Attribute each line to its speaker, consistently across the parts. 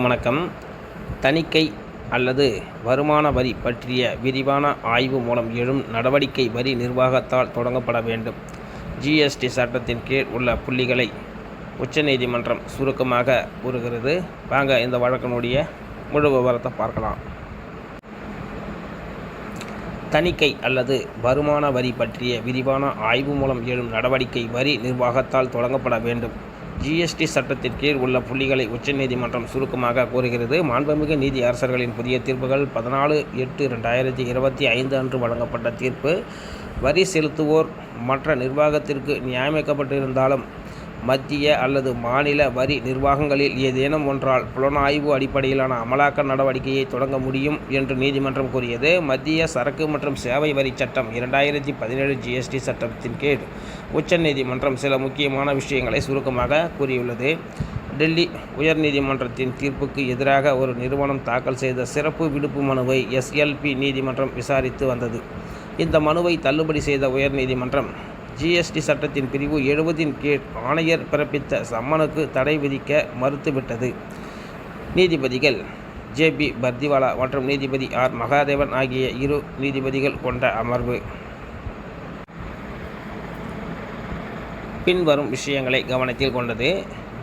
Speaker 1: வணக்கம். தணிக்கை அல்லது வருமான வரி பற்றிய விரிவான ஆய்வு மூலம் எழும் நடவடிக்கை வரி நிர்வாகத்தால் தொடங்கப்பட வேண்டும். ஜிஎஸ்டி சட்டத்தின் கீழ் உள்ள புள்ளிகளை உச்சநீதிமன்றம் சுருக்கமாக கூறுகிறது. வாங்க இந்த வழக்கினுடைய முழு விவரத்தை பார்க்கலாம். தணிக்கை அல்லது வருமான வரி பற்றிய விரிவான ஆய்வு மூலம் எழும் நடவடிக்கை வரி நிர்வாகத்தால் தொடங்கப்பட வேண்டும். ஜிஎஸ்டி சட்டத்தின் கீழ் உள்ள புள்ளிகளை உச்சநீதிமன்றம் சுருக்கமாக கூறுகிறது. மாண்புமிகு நீதி அரசர்களின் புதிய தீர்ப்புகள் பதினாலு எட்டு ரெண்டாயிரத்தி இருபத்தி ஐந்து அன்று வழங்கப்பட்ட தீர்ப்பு. வரி செலுத்துவோர் மற்ற நிர்வாகத்திற்கு நியமிக்கப்பட்டிருந்தாலும் மத்திய அல்லது மாநில வரி நிர்வாகங்களில் ஏதேனும் ஒன்றால் புலனாய்வு அடிப்படையிலான அமலாக்க நடவடிக்கையை தொடங்க முடியும் என்று நீதிமன்றம் கூறியது. மத்திய சரக்கு மற்றும் சேவை வரி சட்டம் இரண்டாயிரத்தி பதினேழு ஜிஎஸ்டி சட்டத்தின் கீழ் உச்சநீதிமன்றம் சில முக்கியமான விஷயங்களை சுருக்கமாக கூறியுள்ளது. டெல்லி உயர்நீதிமன்றத்தின் தீர்ப்புக்கு எதிராக ஒரு நிறுவனம் தாக்கல் செய்த சிறப்பு விடுப்பு மனுவை எஸ்எல்பி நீதிமன்றம் விசாரித்து வந்தது. இந்த மனுவை தள்ளுபடி செய்த உயர்நீதிமன்றம் ஜிஎஸ்டி சட்டத்தின் பிரிவு எழுபதின் கீழ் ஆணையர் பிறப்பித்த சம்மனுக்கு தடை விதிக்க மறுத்துவிட்டது. நீதிபதிகள் ஜே பி பர்திவாலா மற்றும் நீதிபதி ஆர். மகாதேவன் ஆகிய இரு நீதிபதிகள் கொண்ட அமர்வு. பின்வரும் விஷயங்களை கவனத்தில் கொண்டது.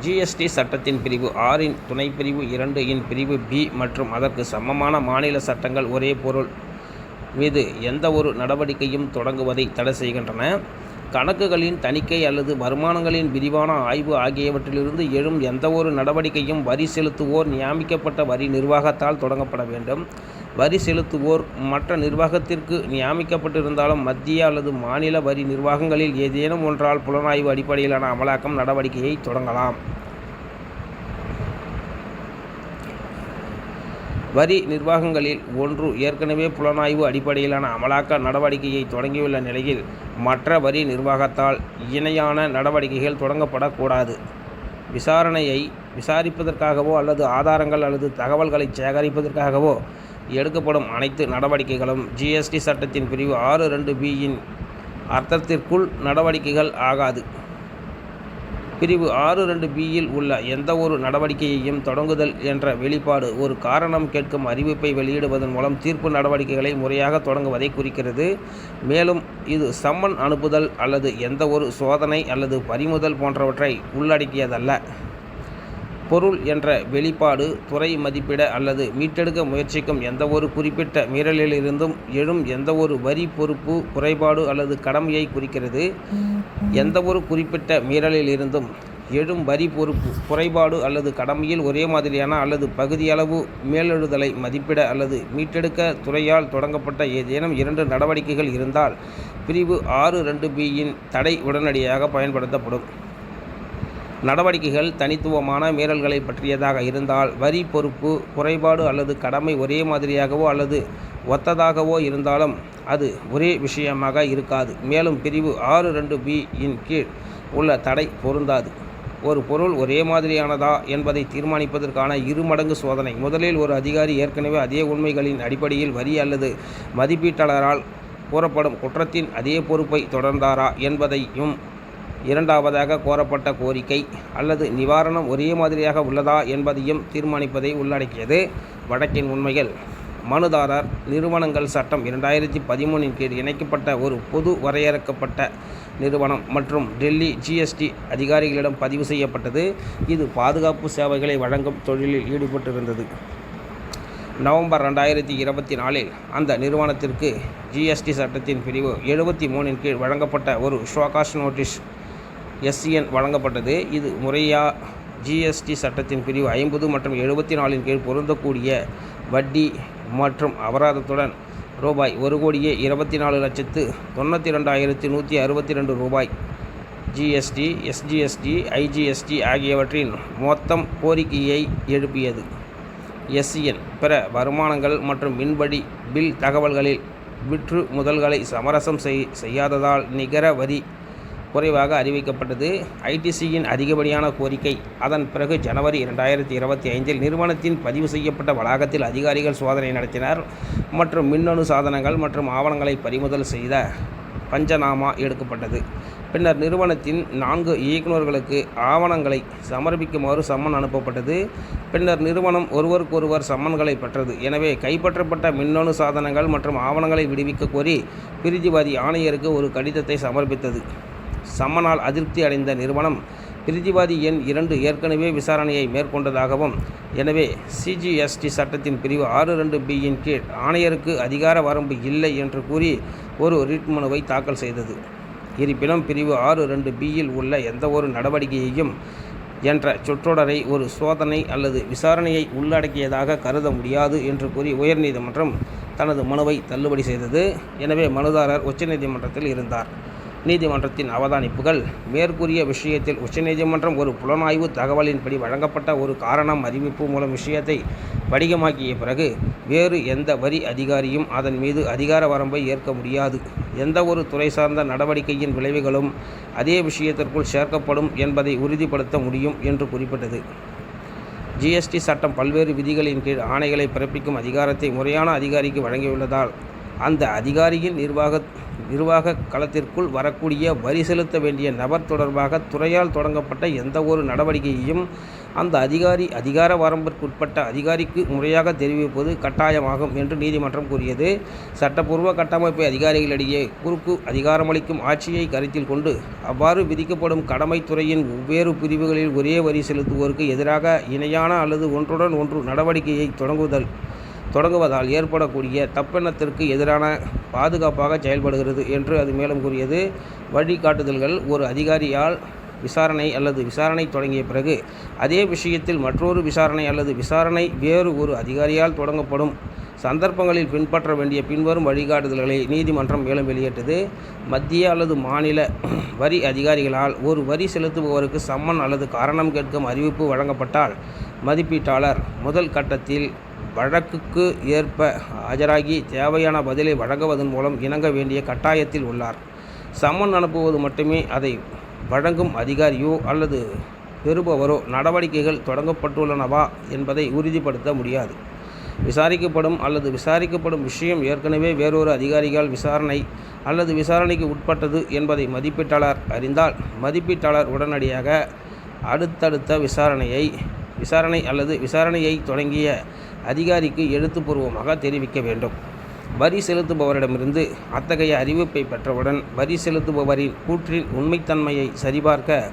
Speaker 1: ஜிஎஸ்டி சட்டத்தின் பிரிவு ஆறின் துணைப்பிரிவு இரண்டு இன் பிரிவு பி மற்றும் அதற்கு சமமான மாநில சட்டங்கள் ஒரே பொருள் மீது எந்த ஒரு நடவடிக்கையும் தொடங்குவதை தடை செய்கின்றன. கணக்குகளின் தணிக்கை அல்லது வருமானங்களின் விரிவான ஆய்வு ஆகியவற்றிலிருந்து எழும் எந்தவொரு நடவடிக்கையும் வரி செலுத்துவோர் நியமிக்கப்பட்ட வரி நிர்வாகத்தால் தொடங்கப்பட வேண்டும். வரி செலுத்துவோர் மற்ற நிர்வாகத்திற்கு நியமிக்கப்பட்டிருந்தாலும் மத்திய அல்லது மாநில வரி நிர்வாகங்களில் ஏதேனும் ஒன்றால் புலனாய்வு அடிப்படையிலான அமலாக்கம் நடவடிக்கையை தொடங்கலாம். வரி நிர்வாகங்களில் ஒன்று ஏற்கனவே புலனாய்வு அடிப்படையிலான அமலாக்க நடவடிக்கையை தொடங்கியுள்ள நிலையில் மற்ற வரி நிர்வாகத்தால் இணையான நடவடிக்கைகள் தொடங்கப்படக்கூடாது. விசாரணையை விசாரிப்பதற்காகவோ அல்லது ஆதாரங்கள் அல்லது தகவல்களை சேகரிப்பதற்காகவோ எடுக்கப்படும் அனைத்து நடவடிக்கைகளும் ஜிஎஸ்டி சட்டத்தின் பிரிவு ஆறு ரெண்டு பியின் அர்த்தத்திற்குள் நடவடிக்கைகள் ஆகாது. பிரிவு ஆறு ரெண்டு பியில் உள்ள எந்த ஒரு நடவடிக்கையையும் தொடங்குதல் என்ற வெளிப்பாடு ஒரு காரணம் கேட்கும் அறிவிப்பை வெளியிடுவதன் மூலம் தீர்ப்பு நடவடிக்கைகளை முறையாக தொடங்குவதை குறிக்கிறது. மேலும் இது சம்மன் அனுப்புதல் அல்லது எந்த ஒரு சோதனை அல்லது பறிமுதல் போன்றவற்றை உள்ளடக்கியதல்ல. பொருள் என்ற வெளிப்பாடு துறை மதிப்பிட அல்லது மீட்டெடுக்க முயற்சிக்கும் எந்தவொரு குறிப்பிட்ட மீறலிலிருந்தும் எழும் எந்தவொரு வரி பொறுப்பு குறைபாடு அல்லது கடமையை குறிக்கிறது. எந்தவொரு குறிப்பிட்ட மீறலிலிருந்தும் எழும் வரி பொறுப்பு குறைபாடு அல்லது கடமையில் ஒரே மாதிரியான அல்லது பகுதியளவு மேலெழுதலை மதிப்பிட அல்லது மீட்டெடுக்க துறையால் தொடங்கப்பட்ட ஏதேனும் இரண்டு நடவடிக்கைகள் இருந்தால் பிரிவு ஆறு ரெண்டு பியின் தடை உடனடியாக பயன்படுத்தப்படும். நடவடிக்கைகள் தனித்துவமான மீறல்களை பற்றியதாக இருந்தால் வரி பொறுப்பு குறைபாடு அல்லது கடமை ஒரே மாதிரியாகவோ அல்லது ஒத்ததாகவோ இருந்தாலும் அது ஒரே விஷயமாக இருக்காது. மேலும் பிரிவு ஆறு ரெண்டு பி இன் கீழ் உள்ள தடை பொருந்தாது. ஒரு பொருள் ஒரே மாதிரியானதா என்பதை தீர்மானிப்பதற்கான இரு மடங்கு சோதனை. முதலில் ஒரு அதிகாரி ஏற்கனவே அதே உண்மைகளின் அடிப்படையில் வரி அல்லது மதிப்பீட்டாளரால் கூறப்படும் குற்றத்தின் அதே பொறுப்பை தொடர்ந்தாரா என்பதையும் இரண்டாவதாக கோரப்பட்ட கோரிக்கை அல்லது நிவாரணம் ஒரே மாதிரியாக உள்ளதா என்பதையும் தீர்மானிப்பதை உள்ளடக்கியது வழக்கின் உண்மைகள். மனுதாரர் நிறுவனங்கள் சட்டம் இரண்டாயிரத்தி பதிமூணின் கீழ் இணைக்கப்பட்ட ஒரு பொது வரையறுக்கப்பட்ட நிறுவனம் மற்றும் டெல்லி ஜிஎஸ்டி அதிகாரிகளிடம் பதிவு செய்யப்பட்டது. இது பாதுகாப்பு சேவைகளை வழங்கும் தொழிலில் ஈடுபட்டிருந்தது. நவம்பர் ரெண்டாயிரத்தி இருபத்தி நாலில் அந்த நிறுவனத்திற்கு ஜிஎஸ்டி சட்டத்தின் பிரிவு எழுபத்தி மூணின் கீழ் வழங்கப்பட்ட ஒரு ஷோகாஷ் நோட்டீஸ் எஸ்சிஎன் வழங்கப்பட்டது. இது முறையா ஜிஎஸ்டி சட்டத்தின் பிரிவு ஐம்பது மற்றும் எழுபத்தி நாலின் கீழ் பொருந்தக்கூடிய வட்டி மற்றும் அபராதத்துடன் ரூபாய் ஒரு கோடியே இருபத்தி நாலு லட்சத்து தொண்ணூற்றி ரெண்டாயிரத்தி நூற்றி அறுபத்தி ரெண்டு ரூபாய். ஜிஎஸ்டி எஸ்ஜிஎஸ்டி ஐஜிஎஸ்டி ஆகியவற்றின் மொத்தம் கோரிக்கையை எழுப்பியது. எஸ்சிஎன் பிற வருமானங்கள் மற்றும் மின்படி பில் தகவல்களில் விற்று முதல்களை சமரசம் செய் செய்யாததால் நிகர வரி குறைவாக அறிவிக்கப்பட்டது. ஐடிசியின் அதிகப்படியான கோரிக்கை. அதன் பிறகு ஜனவரி இரண்டாயிரத்தி இருபத்தி ஐந்தில் நிறுவனத்தின் பதிவு செய்யப்பட்ட வளாகத்தில் அதிகாரிகள் சோதனை நடத்தினர். மற்றும் மின்னணு சாதனங்கள் மற்றும் ஆவணங்களை பறிமுதல் செய்த பஞ்சநாமா எடுக்கப்பட்டது. பின்னர் நிறுவனத்தின் நான்கு இயக்குநர்களுக்கு ஆவணங்களை சமர்ப்பிக்குமாறு சம்மன் அனுப்பப்பட்டது. பின்னர் நிறுவனம் ஒருவருக்கொருவர் சம்மன்களை பெற்றது. எனவே கைப்பற்றப்பட்ட மின்னணு சாதனங்கள் மற்றும் ஆவணங்களை விடுவிக்க கோரி பிரிதிவாதி ஆணையருக்கு ஒரு கடிதத்தை சமர்ப்பித்தது. சம்மனால் அதிருப்தி அடைந்த நிறுவனம் பிரிதிவாதி எண் இரண்டு ஏற்கனவே விசாரணையை மேற்கொண்டதாகவும் எனவே சிஜிஎஸ்டி சட்டத்தின் பிரிவு ஆறு ரெண்டு பியின் கீழ் ஆணையருக்கு அதிகார வரம்பு இல்லை என்று கூறி ஒரு ரிட் மனுவை தாக்கல் செய்தது. இருப்பினும் பிரிவு ஆறு ரெண்டு பியில் உள்ள எந்தவொரு நடவடிக்கையையும் என்ற சொற்றொடரை ஒரு சோதனை அல்லது விசாரணையை உள்ளடக்கியதாக கருத முடியாது என்று கூறி உயர்நீதிமன்றம் தனது மனுவை தள்ளுபடி செய்தது. எனவே மனுதாரர் உச்சநீதிமன்றத்தில் இருந்தார். நீதிமன்றத்தின் அவதானிப்புகள். மேற்கூறிய விஷயத்தில் உச்சநீதிமன்றம் ஒரு புலனாய்வு தகவலின்படி வழங்கப்பட்ட ஒரு காரணம் அறிவிப்பு மூலம் விஷயத்தை படிகமாக்கிய பிறகு வேறு எந்த வரி அதிகாரியும் அதன் மீது அதிகார வரம்பை ஏற்க முடியாது. எந்த ஒரு துறை சார்ந்த நடவடிக்கையின் விளைவுகளும் அதே விஷயத்திற்குள் சேர்க்கப்படும் என்பதை உறுதிப்படுத்த முடியும் என்று குறிப்பிட்டது. ஜிஎஸ்டி சட்டம் பல்வேறு விதிகளின் கீழ் ஆணைகளை பிறப்பிக்கும் அதிகாரத்தை முறையான அதிகாரிக்கு வழங்கியுள்ளதால் அந்த அதிகாரியின் நிர்வாக நிர்வாக களத்திற்குள் வரக்கூடிய வரி செலுத்த வேண்டிய நபர் தொடர்பாக துறையால் தொடங்கப்பட்ட எந்த ஒரு நடவடிக்கையையும் அந்த அதிகாரி அதிகார வரம்பிற்குட்பட்ட அதிகாரிக்கு முறையாக தெரிவிப்பது கட்டாயமாகும் என்று நீதிமன்றம் கூறியது. சட்டப்பூர்வ கட்டமைப்பை அதிகாரிகளிடையே குறுக்கு அதிகாரமளிக்கும் ஆட்சியை கருத்தில் கொண்டு அவ்வாறு விதிக்கப்படும் கடமை துறையின் வெவ்வேறு பிரிவுகளில் ஒரே வரி செலுத்துவோருக்கு எதிராக இணையான அல்லது ஒன்றுடன் ஒன்று நடவடிக்கையை தொடங்குதல் தொடங்குவதால் ஏற்படக்கூடிய தப்பெண்ணத்திற்கு எதிரான பாதுகாப்பாக செயல்படுகிறது என்று அது மேலும் கூறியது. வழிகாட்டுதல்கள் ஒரு அதிகாரியால் விசாரணை அல்லது விசாரணை தொடங்கிய பிறகு அதே விஷயத்தில் மற்றொரு விசாரணை அல்லது விசாரணை வேறு ஒரு அதிகாரியால் தொடங்கப்படும். சந்தர்ப்பங்களில் பின்பற்ற வேண்டிய பின்வரும் வழிகாட்டுதல்களை நீதிமன்றம் மேலும் வெளியிட்டது. மத்திய அல்லது மாநில வரி அதிகாரிகளால் ஒரு வரி செலுத்துபவருக்கு சம்மன் அல்லது காரணம் கேட்கும் அறிவிப்பு வழங்கப்பட்டால் மதிப்பீட்டாளர் முதல் கட்டத்தில் வழக்குக்கு ஏற்ப ஆஜராகி தேவையான பதிலை வழங்குவதன் மூலம் இணங்க வேண்டிய கட்டாயத்தில் உள்ளார். சம்மன் அனுப்புவது மட்டுமே அதை வழங்கும் அதிகாரியோ அல்லது பெறுபவரோ நடவடிக்கைகள் தொடங்கப்பட்டுள்ளனவா என்பதை உறுதிப்படுத்த முடியாது. விசாரிக்கப்படும் அல்லது விசாரிக்கப்படும் விஷயம் ஏற்கனவே வேறொரு அதிகாரிகள் விசாரணை அல்லது விசாரணைக்கு உட்பட்டது என்பதை மதிப்பீட்டாளர் அறிந்தால் மதிப்பீட்டாளர் உடனடியாக அடுத்தடுத்த விசாரணையை விசாரணை அல்லது விசாரணையை தொடங்கிய அதிகாரிக்கு எழுத்துப்பூர்வமாக தெரிவிக்க வேண்டும். வரி செலுத்துபவரிடமிருந்து அத்தகைய அறிவிப்பை பெற்றவுடன் வரி செலுத்துபவரின் கூற்றின் உண்மைத்தன்மையை சரிபார்க்க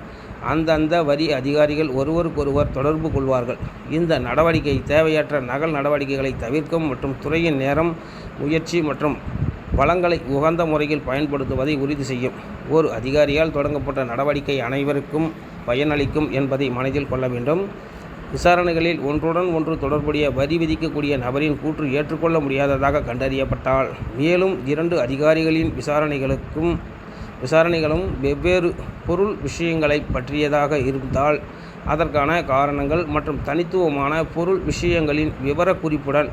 Speaker 1: அந்தந்த வரி அதிகாரிகள் ஒருவருக்கொருவர் தொடர்பு கொள்வார்கள். இந்த நடவடிக்கை தேவையற்ற நகல் நடவடிக்கைகளை தவிர்க்கும் மற்றும் துறையின் நேரம் முயற்சி மற்றும் வளங்களை உகந்த முறையில் பயன்படுத்துவதை உறுதி செய்யும். ஒரு அதிகாரியால் தொடங்கப்பட்ட நடவடிக்கை அனைவருக்கும் பயனளிக்கும் என்பதை மனதில் கொள்ள வேண்டும். விசாரணைகளில் ஒன்றுடன் ஒன்று தொடர்புடைய வரி விதிக்கக்கூடிய நபரின் கூற்று ஏற்றுக்கொள்ள முடியாததாக கண்டறியப்பட்டால் மேலும் இரண்டு அதிகாரிகளின் விசாரணைகளுக்கும் விசாரணைகளும் வெவ்வேறு பொருள் விஷயங்களை பற்றியதாக இருந்தால் அதற்கான காரணங்கள் மற்றும் தனித்துவமான பொருள் விஷயங்களின் விவரக்குறிப்புடன்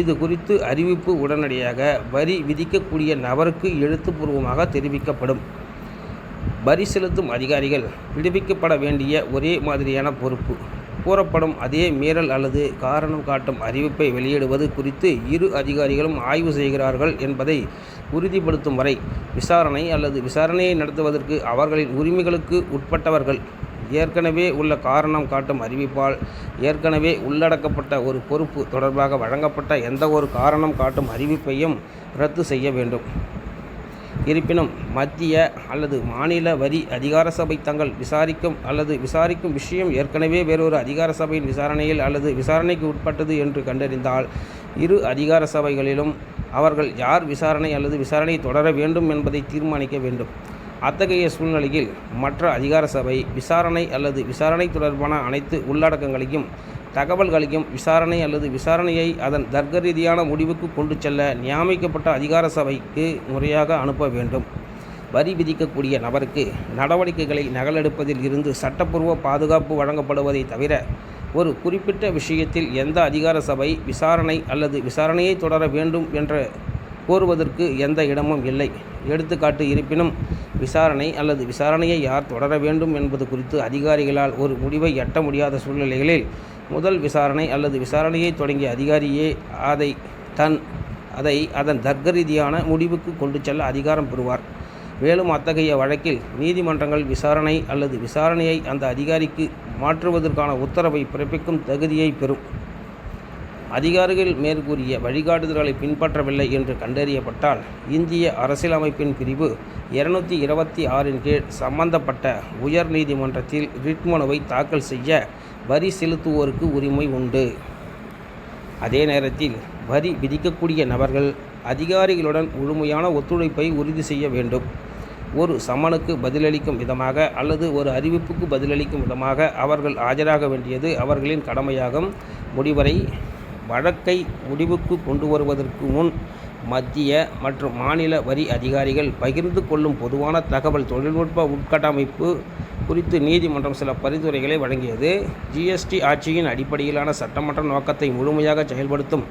Speaker 1: இது குறித்து அறிவிப்பு உடனடியாக வரி விதிக்கக்கூடிய நபருக்கு எழுத்துப்பூர்வமாக தெரிவிக்கப்படும். வரி செலுத்தும் அதிகாரிகள் விடுவிக்கப்பட வேண்டிய ஒரே மாதிரியான பொறுப்பு. கூறப்படும் அதே மீறல் அல்லது காரணம் காட்டும் அறிவிப்பை வெளியிடுவது குறித்து இரு அதிகாரிகளும் ஆய்வு செய்கிறார்கள் என்பதை உறுதிப்படுத்தும் வரை விசாரணை அல்லது விசாரணையை நடத்துவதற்கு அவர்களின் உரிமைகளுக்கு உட்பட்டவர்கள் ஏற்கனவே உள்ள காரணம் காட்டும் அறிவிப்பால் ஏற்கனவே உள்ளடக்கப்பட்ட ஒரு பொறுப்பு தொடர்பாக வழங்கப்பட்ட எந்த ஒரு காரணம் காட்டும் அறிவிப்பையும் ரத்து செய்ய வேண்டும். இருப்பினும் மத்திய அல்லது மாநில வரி அதிகார சபை தங்கள் விசாரிக்கும் அல்லது விசாரிக்கும் விஷயம் ஏற்கனவே வேறொரு அதிகார சபையின் விசாரணையில் அல்லது விசாரணைக்கு உட்பட்டது என்று கண்டறிந்தால் இரு அதிகார சபைகளிலும் அவர்கள் யார் விசாரணை அல்லது விசாரணை தொடர வேண்டும் என்பதை தீர்மானிக்க வேண்டும். அத்தகைய சூழ்நிலையில் மற்ற அதிகார சபை விசாரணை அல்லது விசாரணை தொடர்பான அனைத்து உள்ளடக்கங்களையும் தகவல்களையும் விசாரணை அல்லது விசாரணையை அதன் தர்க்க ரீதியான முடிவுக்கு கொண்டு செல்ல நியமிக்கப்பட்ட அதிகார சபைக்கு முறையாக அனுப்ப வேண்டும். வரி விதிக்கக்கூடிய நபருக்கு நடவடிக்கைகளை நகலெடுப்பதில் இருந்து சட்டப்பூர்வ பாதுகாப்பு வழங்கப்படுவதை தவிர ஒரு குறிப்பிட்ட விஷயத்தில் எந்த அதிகார சபை விசாரணை அல்லது விசாரணையை தொடர வேண்டும் என்ற கோருவதற்கு எந்த இடமும் இல்லை. எடுத்துக்காட்டு இருப்பினும் விசாரணை அல்லது விசாரணையை யார் தொடர வேண்டும் என்பது குறித்து அதிகாரிகளால் ஒரு முடிவை எட்ட முடியாத சூழ்நிலைகளில் முதல் விசாரணை அல்லது விசாரணையை தொடங்கிய அதிகாரியே அதை தன் அதை அதன் தர்க்க ரீதியான முடிவுக்கு கொண்டு செல்ல அதிகாரம் பெறுவார். மேலும் அத்தகைய வழக்கில் நீதிமன்றங்கள் விசாரணை அல்லது விசாரணையை அந்த அதிகாரிக்கு மாற்றுவதற்கான உத்தரவை பிறப்பிக்கும் தகுதியை பெறும். அதிகாரிகள் மேற்கூறிய வழிகாட்டுதல்களை பின்பற்றவில்லை என்று கண்டறியப்பட்டால் இந்திய அரசியலமைப்பின் பிரிவு இருநூத்தி இருபத்தி ஆறின் கீழ் சம்பந்தப்பட்ட உயர் நீதிமன்றத்தில் ரிட் மனுவை தாக்கல் செய்ய வரி செலுத்துவோருக்கு உரிமை உண்டு. அதே நேரத்தில் வரி விதிக்கக்கூடிய நபர்கள் அதிகாரிகளுடன் முழுமையான ஒத்துழைப்பை உறுதி செய்ய வேண்டும். ஒரு சமனுக்கு பதிலளிக்கும் விதமாக அல்லது ஒரு அறிவிப்புக்கு பதிலளிக்கும் விதமாக அவர்கள் ஆஜராக வேண்டியது அவர்களின் கடமையாகும். முடிவரை வழக்கை முடிவுக்கு கொண்டு வருவதற்கு முன் மத்திய மற்றும் மாநில வரி அதிகாரிகள் பகிர்ந்து கொள்ளும் பொதுவான தகவல் தொழில்நுட்ப உட்கட்டமைப்பு குறித்து நீதிமன்றம் சில பரிந்துரைகளை வழங்கியது. ஜிஎஸ்டி ஆட்சியின் அடிப்படையிலான சட்டமன்ற நோக்கத்தை முழுமையாக செயல்படுத்தும்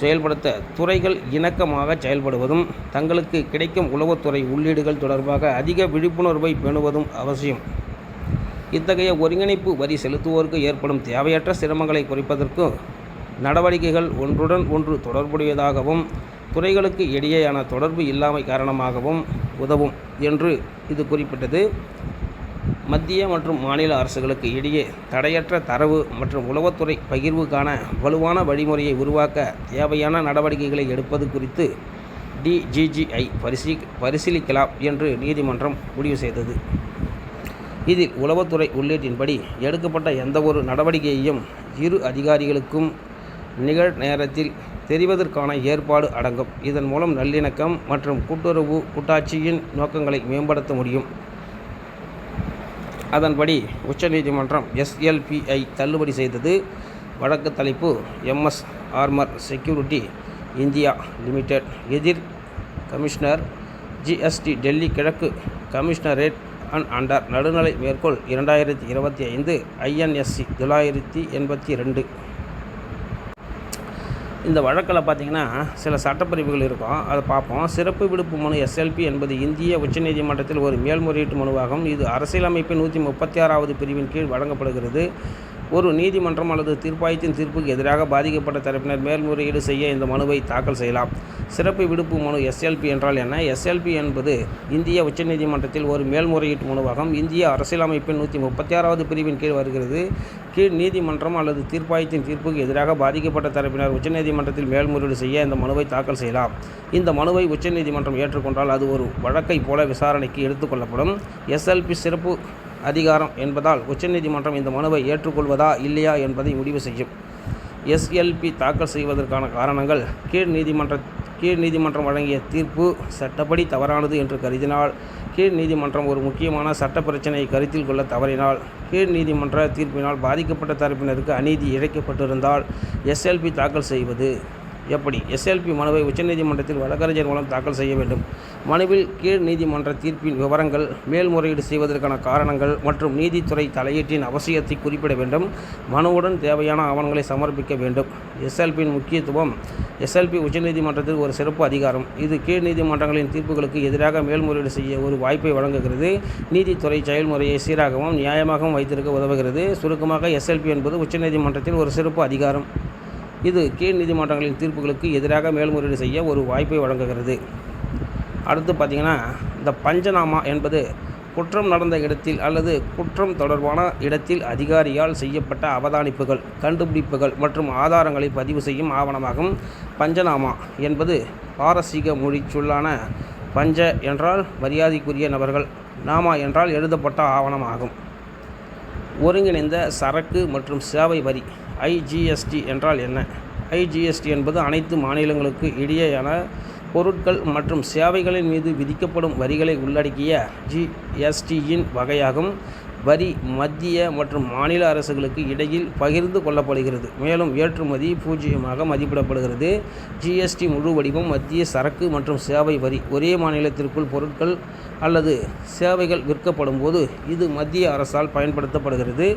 Speaker 1: செயல்படுத்த துறைகள் இணக்கமாக செயல்படுவதும் தங்களுக்கு கிடைக்கும் உளவுத்துறை உள்ளீடுகள் தொடர்பாக அதிக விழிப்புணர்வை பேணுவதும் அவசியம். இத்தகைய ஒருங்கிணைப்பு வரி செலுத்துவோருக்கு ஏற்படும் தேவையற்ற சிரமங்களை குறைப்பதற்கு நடவடிக்கைகள் ஒன்றுடன் ஒன்று தொடர்புடையதாகவும் துறைகளுக்கு இடையேயான தொடர்பு இல்லாமை காரணமாகவும் உதவும் என்று இது குறிப்பிட்டது. மத்திய மற்றும் மாநில அரசுகளுக்கு இடையே தடையற்ற தரவு மற்றும் உளவுத்துறை பகிர்வுக்கான வலுவான வழிமுறையை உருவாக்க தேவையான நடவடிக்கைகளை எடுப்பது குறித்து டிஜிஜிஐ பரிசீ பரிசீலிக்கலாம் என்று நீதிமன்றம் முடிவு செய்தது. இதில் உளவுத்துறை உள்ளீட்டின்படி எடுக்கப்பட்ட எந்தவொரு நடவடிக்கையையும் இரு அதிகாரிகளுக்கும் நிகழ் நேரத்தில் தெரிவதற்கான ஏற்பாடு அடங்கும். இதன் மூலம் நல்லிணக்கம் மற்றும் கூட்டுறவு கூட்டாட்சியின் நோக்கங்களை மேம்படுத்த முடியும். அதன்படி உச்சநீதிமன்றம் எஸ்எல்பிஐ தள்ளுபடி செய்தது. வழக்கு தலைப்பு MS Armor Security India Limited. எதிர் கமிஷனர் ஜிஎஸ்டி டெல்லி கிழக்கு கமிஷனரேட் அண்ட் அண்டர் நடுநிலை மேற்கோள் இரண்டாயிரத்தி இருபத்தி ஐந்து ஐஎன்எஸ்சி தொள்ளாயிரத்தி எண்பத்தி ரெண்டு. இந்த வழக்கில் பார்த்தீங்கன்னா சில சட்டப்பிரிவுகள் இருக்கும். அதை பார்ப்போம். சிறப்பு விடுப்பு மனு எஸ்எல்பி என்பது இந்திய உச்சநீதிமன்றத்தில் ஒரு மேல்முறையீட்டு மனுவாகும். இது அரசியலமைப்பின் நூற்றி முப்பத்தி ஆறாவது பிரிவின் கீழ் வழங்கப்படுகிறது. ஒரு நீதிமன்றம் அல்லது தீர்ப்பாயத்தின் தீர்ப்புக்கு எதிராக பாதிக்கப்பட்ட தரப்பினர் மேல்முறையீடு செய்ய இந்த மனுவை தாக்கல் செய்யலாம். சிறப்பு விடுப்பு மனு எஸ்எல்பி என்றால் என்ன? எஸ்எல்பி என்பது இந்திய உச்சநீதிமன்றத்தில் ஒரு மேல்முறையீட்டு மனுவாகும். இந்திய அரசியலமைப்பின் நூற்றி முப்பத்தி ஆறாவது பிரிவின் கீழ் வருகிறது. கீழ் நீதிமன்றம் அல்லது தீர்ப்பாயத்தின் தீர்ப்புக்கு எதிராக பாதிக்கப்பட்ட தரப்பினர் உச்சநீதிமன்றத்தில் மேல்முறையீடு செய்ய இந்த மனுவை தாக்கல் செய்யலாம். இந்த மனுவை உச்சநீதிமன்றம் ஏற்றுக்கொண்டால் அது ஒரு வழக்கை போல விசாரணைக்கு எடுத்துக்கொள்ளப்படும் எஸ்எல்பி சிறப்பு அதிகாரம் என்பதால் உச்சநீதிமன்றம் இந்த மனுவை ஏற்றுக்கொள்வதா இல்லையா என்பதை முடிவு செய்யும். எஸ்எல்பி தாக்கல் செய்வதற்கான காரணங்கள் கீழ் நீதிமன்ற கீழ் நீதிமன்றம் வழங்கிய தீர்ப்பு சட்டப்படி தவறானது என்று கருதினால் கீழ் நீதிமன்றம் ஒரு முக்கியமான சட்ட பிரச்சனையை கருத்தில் கொள்ள தவறினால் கீழ் நீதிமன்ற தீர்ப்பினால் பாதிக்கப்பட்ட தரப்பினருக்கு அநீதி இழைக்கப்பட்டிருந்தால் எஸ்எல்பி தாக்கல் செய்வது எப்படி? எஸ்எல்பி மனுவை உச்சநீதிமன்றத்தில் வழக்கறிஞர் மூலம் தாக்கல் செய்ய வேண்டும். மனுவில் கீழ் நீதிமன்ற தீர்ப்பின் விவரங்கள் மேல்முறையீடு செய்வதற்கான காரணங்கள் மற்றும் நீதித்துறை தலையீட்டின் அவசியத்தை குறிப்பிட வேண்டும். மனுவுடன் தேவையான ஆவணங்களை சமர்ப்பிக்க வேண்டும். எஸ்எல்பியின் முக்கியத்துவம் எஸ்எல்பி உச்சநீதிமன்றத்தில் ஒரு சிறப்பு அதிகாரம். இது கீழ் நீதிமன்றங்களின் தீர்ப்புகளுக்கு எதிராக மேல்முறையீடு செய்ய ஒரு வாய்ப்பை வழங்குகிறது. நீதித்துறை செயல்முறையை சீராகவும் நியாயமாகவும் வைத்திருக்க உதவுகிறது. சுருக்கமாக எஸ்எல்பி என்பது உச்சநீதிமன்றத்தில் ஒரு சிறப்பு அதிகாரம். இது கீழ் நீதிமன்றங்களின் தீர்ப்புகளுக்கு எதிராக மேல்முறையீடு செய்ய ஒரு வாய்ப்பை வழங்குகிறது. அடுத்து பார்த்திங்கன்னா இந்த பஞ்சநாமா என்பது குற்றம் நடந்த இடத்தில் அல்லது குற்றம் தொடர்பான இடத்தில் அதிகாரியால் செய்யப்பட்ட அவதானிப்புகள் கண்டுபிடிப்புகள் மற்றும் ஆதாரங்களை பதிவு செய்யும் ஆவணமாகும். பஞ்சநாமா என்பது பாரசீக மொழி சொல்லான பஞ்ச என்றால் மரியாதைக்குரிய நபர்கள் நாமா என்றால் எழுதப்பட்ட ஆவணமாகும். ஒருங்கிணைந்த சரக்கு மற்றும் சேவை வரி ஐஜிஎஸ்டி என்றால் என்ன? ஐஜிஎஸ்டி என்பது அனைத்து மாநிலங்களுக்கு இடையேயான பொருட்கள் மற்றும் சேவைகளின் மீது விதிக்கப்படும் வரிகளை உள்ளடக்கிய ஜிஎஸ்டியின் வகையாகும். வரி மத்திய மற்றும் மாநில அரசுகளுக்கு இடையில் பகிர்ந்து கொள்ளப்படுகிறது. மேலும் ஏற்றுமதி பூஜ்ஜியமாக மதிப்பிடப்படுகிறது. ஜிஎஸ்டி முழு வடிவம் மத்திய சரக்கு மற்றும் சேவை வரி. ஒரே மாநிலத்திற்குள் பொருட்கள் அல்லது சேவைகள் விற்கப்படும் போது இது மத்திய அரசால் பயன்படுத்தப்படுகிறது.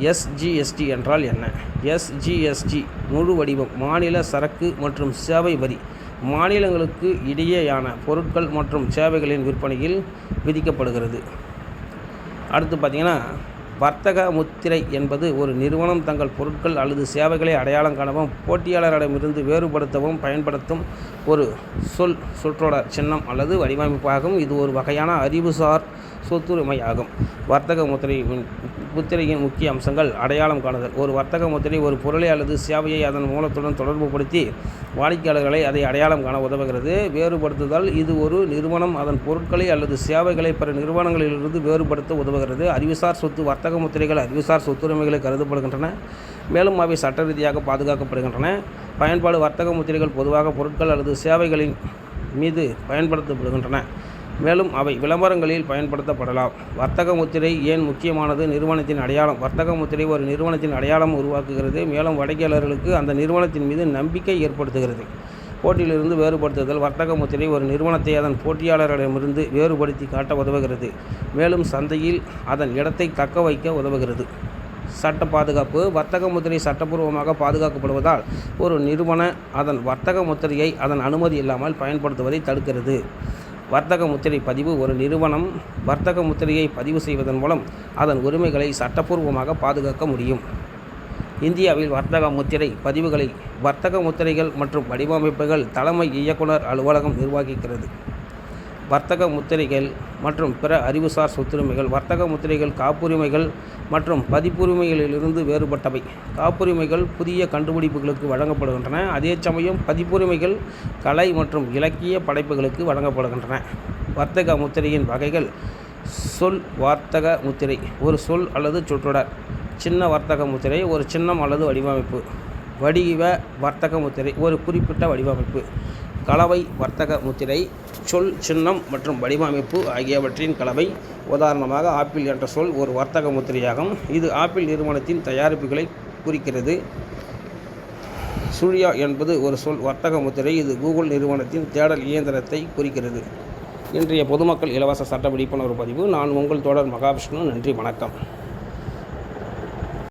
Speaker 1: எஸ்ஜிஎஸ்டி என்றால் என்ன? எஸ்ஜிஎஸ்டி முழு வடிவம் மாநில சரக்கு மற்றும் சேவை வரி. மாநிலங்களுக்கு இடையேயான பொருட்கள் மற்றும் சேவைகளின் விற்பனையில் விதிக்கப்படுகிறது. அடுத்து பார்த்திங்கன்னா வர்த்தக முத்திரை என்பது ஒரு நிறுவனம் தங்கள் பொருட்கள் அல்லது சேவைகளை அடையாளம் காணவும் போட்டியாளரிடமிருந்து வேறுபடுத்தவும் பயன்படுத்தும் ஒரு சொல் சொற்றொடர் சின்னம் அல்லது வடிவமைப்பாகும். இது ஒரு வகையான அறிவுசார் சொத்துரிமையாகும். வர்த்தக முத்திரை முத்திரையின் முக்கிய அம்சங்கள். அடையாளம் காணுதல். ஒரு வர்த்தக முத்திரை ஒரு பொருளை அல்லது சேவையை அதன் மூலத்துடன் தொடர்புபடுத்தி வாடிக்கையாளர்களை அதை அடையாளம் காண உதவுகிறது. வேறுபடுத்துதல் இது ஒரு நிறுவனம் அதன் பொருட்களை அல்லது சேவைகளை பிற நிறுவனங்களிலிருந்து வேறுபடுத்த உதவுகிறது. அறிவுசார் சொத்து வர்த்தக முத்திரைகள் அறிவுசார் சொத்துரிமைகளை கருதப்படுகின்றன. மேலும் அவை சட்ட ரீதியாக பாதுகாக்கப்படுகின்றன. பயன்பாடு வர்த்தக முத்திரைகள் பொதுவாக பொருட்கள் அல்லது சேவைகளின் மீது பயன்படுத்தப்படுகின்றன. மேலும் அவை விளம்பரங்களில் பயன்படுத்தப்படலாம். வர்த்தக முத்திரை ஏன் முக்கியமானது? நிறுவனத்தின் அடையாளம். வர்த்தக முத்திரை ஒரு நிறுவனத்தின் அடையாளம் உருவாக்குகிறது. மேலும் வாடிக்கையாளர்களுக்கு அந்த நிறுவனத்தின் மீது நம்பிக்கை ஏற்படுத்துகிறது. போட்டியிலிருந்து வேறுபடுத்துதல். வர்த்தக முத்திரை ஒரு நிறுவனத்தை அதன் போட்டியாளர்களிடமிருந்து வேறுபடுத்தி காட்ட உதவுகிறது. மேலும் சந்தையில் அதன் இடத்தை தக்க வைக்க உதவுகிறது. சட்ட பாதுகாப்பு. வர்த்தக முத்திரை சட்டப்பூர்வமாக பாதுகாக்கப்படுவதால் ஒரு நிறுவன அதன் வர்த்தக முத்திரையை அதன் அனுமதி இல்லாமல் பயன்படுத்துவதை தடுக்கிறது. வர்த்தக முத்திரை பதிவு ஒரு நிறுவனம் வர்த்தக முத்திரையை பதிவு செய்வதன் மூலம் அதன் உரிமைகளை சட்டப்பூர்வமாக பாதுகாக்க முடியும். இந்தியாவில் வர்த்தக முத்திரை பதிவுகளை வர்த்தக முத்திரைகள் மற்றும் வடிவமைப்புகள் தலைமை இயக்குனர் அலுவலகம் நிர்வகிக்கிறது. வர்த்தக முத்திரைகள் மற்றும் பிற அறிவுசார் சொத்துரிமைகள் வர்த்தக முத்திரைகள் காப்புரிமைகள் மற்றும் பதிப்புரிமைகளிலிருந்து வேறுபட்டவை. காப்புரிமைகள் புதிய கண்டுபிடிப்புகளுக்கு வழங்கப்படுகின்றன. அதே சமயம் பதிப்புரிமைகள் கலை மற்றும் இலக்கிய படைப்புகளுக்கு வழங்கப்படுகின்றன. வர்த்தக முத்திரையின் வகைகள் சொல் வர்த்தக முத்திரை ஒரு சொல் அல்லது சொற்றொடர். சின்ன வர்த்தக முத்திரை ஒரு சின்னம் அல்லது வடிவமைப்பு. வடிவ வர்த்தக முத்திரை ஒரு குறிப்பிட்ட வடிவமைப்பு. கலவை வர்த்தக முத்திரை சொல் சின்னம் மற்றும் வடிவமைப்பு ஆகியவற்றின் கலவை உதாரணமாக ஆப்பிள் என்ற சொல் ஒரு வர்த்தக முத்திரையாகும். இது ஆப்பிள் நிறுவனத்தின் தயாரிப்புகளை குறிக்கிறது. சூர்யா என்பது ஒரு சொல் வர்த்தக முத்திரை. இது கூகுள் நிறுவனத்தின் தேடல் இயந்திரத்தை குறிக்கிறது. இன்றைய பொதுமக்கள் இலவச சட்ட விழிப்புணர்வு பதிவு. நான் உங்கள் தொடர் மகாவிஷ்ணு. நன்றி வணக்கம்.